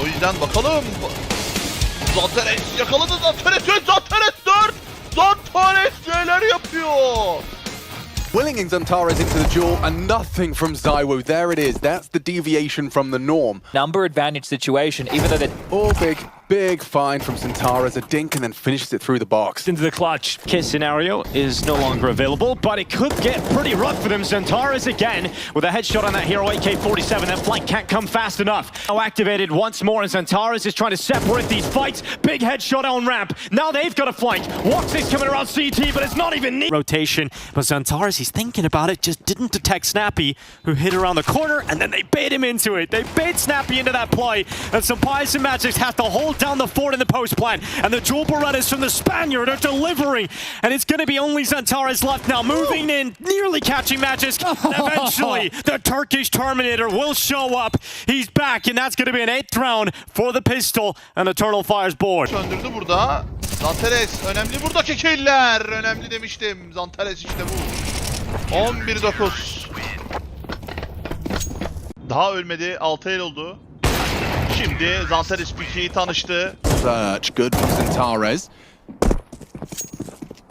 O yüzden bakalım. Zantares yakaladı Zantares. Zantares 4. Zantares neler yapıyor? Willinging Zantares into the duel and nothing from Zywo. There it is. That's the deviation from the norm. Number advantage situation, even though they're All oh, big, big find from Zantares. A dink and then finishes it through the box. into the clutch. Kiss scenario is no longer available, but it could get pretty rough for them. Zentaris again with a headshot on that hero AK-47. That flank can't come fast enough. Now activated once more, and Zentaris is trying to separate these fights. Big headshot on ramp. Now they've got a flank. Woxix coming around CT, but it's not even neat. Rotation, but Zentaris, he's thinking about it, just didn't detect Snappy, who hit around the corner, and then they bait him into it. They bait Snappy into that play, and some Pious and Magics have to hold down the fort in the post plan, and the dual Berettas from the Spaniard are delivering, and it's going to be only Zantares left now, moving in, nearly catching and eventually the Turkish Terminator will show up. He's back, and that's going to be an eighth round for the pistol and Eternal Fire's board. Söndürdü burada. Zantares önemli buradaki killer. Önemli demiştim. Zantares işte bu. 11-9. Daha ölmedi. 6 el oldu. Şimdi tanıştı. Search, good from Zantares.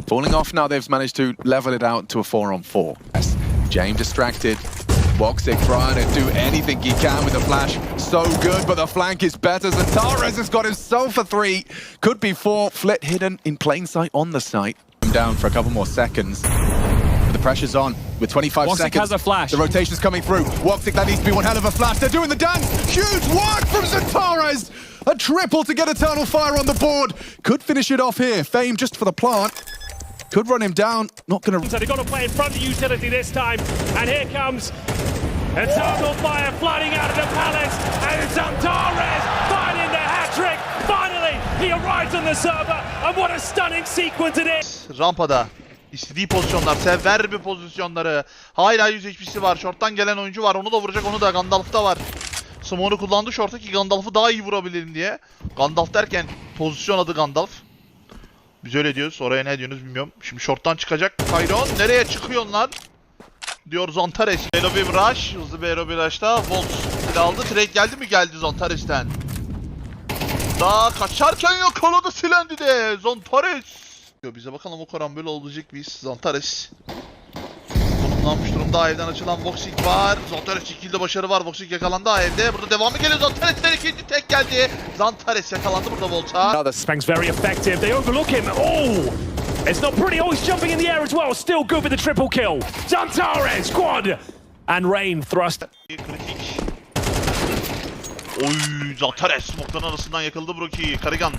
Falling off now, they've managed to level it out to a four on four. Yes. James distracted. Woxic trying to do anything he can with the flash. So good, but the flank is better. Zantares has got himself a three. Could be four. Flit hidden in plain sight on the site. Down for a couple more seconds. But the pressure's on with 25 Woxic seconds. has a flash. The rotation's coming through. Woxic, that needs to be one hell of a flash. They're doing the dance. Huge work from Zantares. A triple to get Eternal Fire on the board. Could finish it off here. Fame just for the plant. Could run him down. Not going to. So they've got to play in front of utility this time. And here comes Eternal Fire flooding out of the palace. And it's Antares finding the hat trick. Finally, he arrives on the server. And what a stunning sequence it is. Rampada. İstediği pozisyonlar, sever bir pozisyonları. Hala 100 HP'si var. Short'tan gelen oyuncu var. Onu da vuracak, onu da. Gandalf'ta var. Smoke'u kullandı short'a ki Gandalf'ı daha iyi vurabilirim diye. Gandalf derken pozisyon adı Gandalf. Biz öyle diyoruz. Oraya ne diyorsunuz bilmiyorum. Şimdi short'tan çıkacak. Tyron nereye çıkıyorsun lan? Diyor Zontares. Aero rush. Hızlı bir aero bir rush'ta. Volt aldı. Trade geldi mi? Geldi Zontares'ten. Daha kaçarken yakaladı Silendi de. Zontares. Yo, Bize bakalım o karambol olacak biz. Zontares. Konumlanmış durumda. Evden açılan Voxic var. Zontares ikilde başarı var. Voxic yakalandı evde. Burada devamı geliyor. Zontares'ten ikinci tek geldi. Zantares yakalandı burada Volta. Another Spang's very effective. They overlook him. Oh! It's not pretty. Oh, he's jumping in the air as well. Still good with the triple kill. Zantares, squad! And Rain thrust Kritik. Oy Zantares smoke'ların arasından yakaladı Broki'yi. Karigan.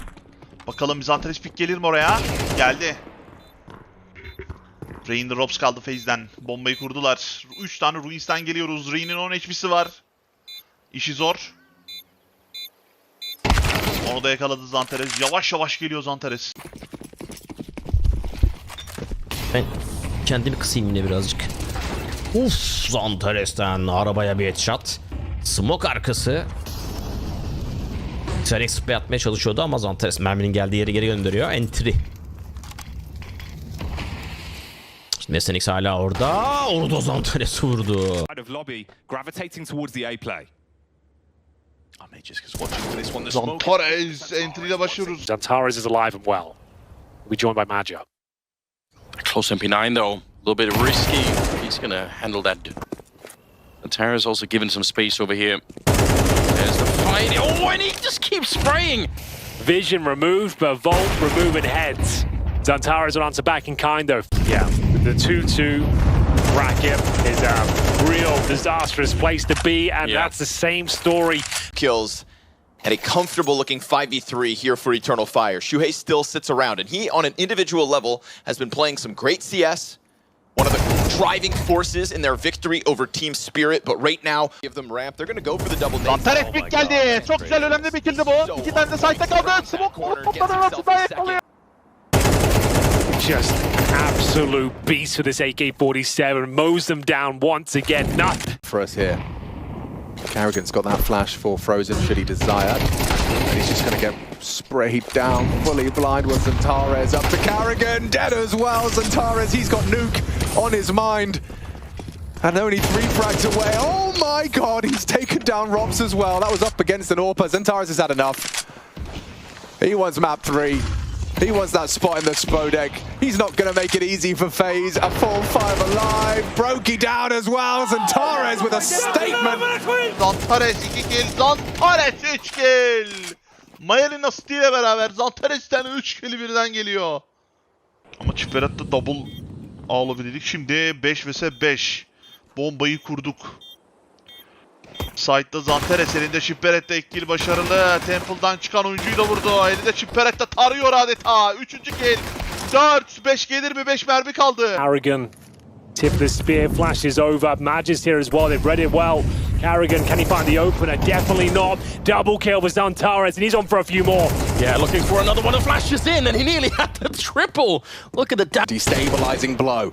Bakalım bir Zantares pick gelir mi oraya? Geldi. Rain the Robs kaldı Faze'den. Bombayı kurdular. 3 tane Ruins'ten geliyoruz. Rain'in 10 HP'si var. İşi zor. Onu da yakaladı Zantares. Yavaş yavaş geliyor Zantares. Ben kendimi kısayım yine birazcık. Uf, Zantares'ten arabaya bir headshot. Smoke arkası. Serek spray atmaya çalışıyordu ama Zantares merminin geldiği yere geri gönderiyor. Entry. Şimdi Senix hala orada. Orada Zantares vurdu. smoke. Zantares entry ile başlıyoruz. Zantares is alive and well. We joined by Magio. Close MP9 though, a little bit risky. He's gonna handle that. And Tara's also given some space over here. There's the. Oh, and he just keeps spraying. Vision removed, but Volt removing heads. Zantara's are onto back in kind of. Yeah, the 2-2 bracket is a real disastrous place to be, and Yeah. that's the same story kills and a comfortable looking 5v3 here for Eternal Fire. Shuhei still sits around, and he, on an individual level, has been playing some great CS. One of the driving forces in their victory over Team Spirit, but right now, give them ramp. They're going to go for the double nade. Zantares Oh pick my geldi. Çok güzel önemli bir killdi bu. İki tane de side'da kaldı. Smoke Corner, topların gets himself arasından a second. yakalıyor. just absolute beast for this AK-47. Mows them down once again. Nothing. for us here. Carrigan's got that flash for Frozen should he desire. And he's just going to get sprayed down, fully blind with Zantares. Up to Carrigan, dead as well. Zantares, he's got nuke on his mind. And only three frags away. Oh my god, he's taken down Robs as well. That was up against an Orpa. Zentaris has had enough. He wants map three. He wants that spot in the Spodek. He's not going to make it easy for FaZe. A full five alive. Brokey down as well. Zentares with a statement. Zantares 2 kill, Zantares 3 kill. Mayel'in asistiyle beraber Zantares'ten 3 kill birden geliyor. Ama Çiperat'ta double alabildik. Şimdi 5 vs 5. Bombayı kurduk. Side'da Zantares elinde Çiperat'ta ilk kill başarılı. Temple'dan çıkan oyuncuyu da vurdu. Elinde Çiperat'ta tarıyor adeta. 3. kill. 4, 5 gelir mi? 5 mermi kaldı. Carrigan. Tip the spear flashes over. Magis here as well. They've read it well. Carrigan, can he find the opener? Definitely not. Double kill for Zantares, and he's on for a few more. Yeah, looking for another one. The flashes in, and he nearly had the triple. Look at the damage. Destabilizing blow.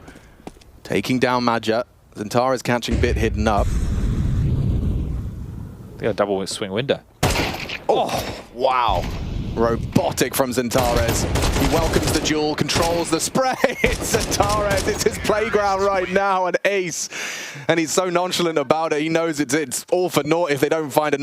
Taking down Madja. Zentares catching bit hidden up. They got a double swing window. Oh, wow. Robotic from Zentares. He welcomes the duel, controls the spray. It's Zentares. It's his playground right now, an ace. And he's so nonchalant about it. He knows it's, it's all for naught if they don't find another.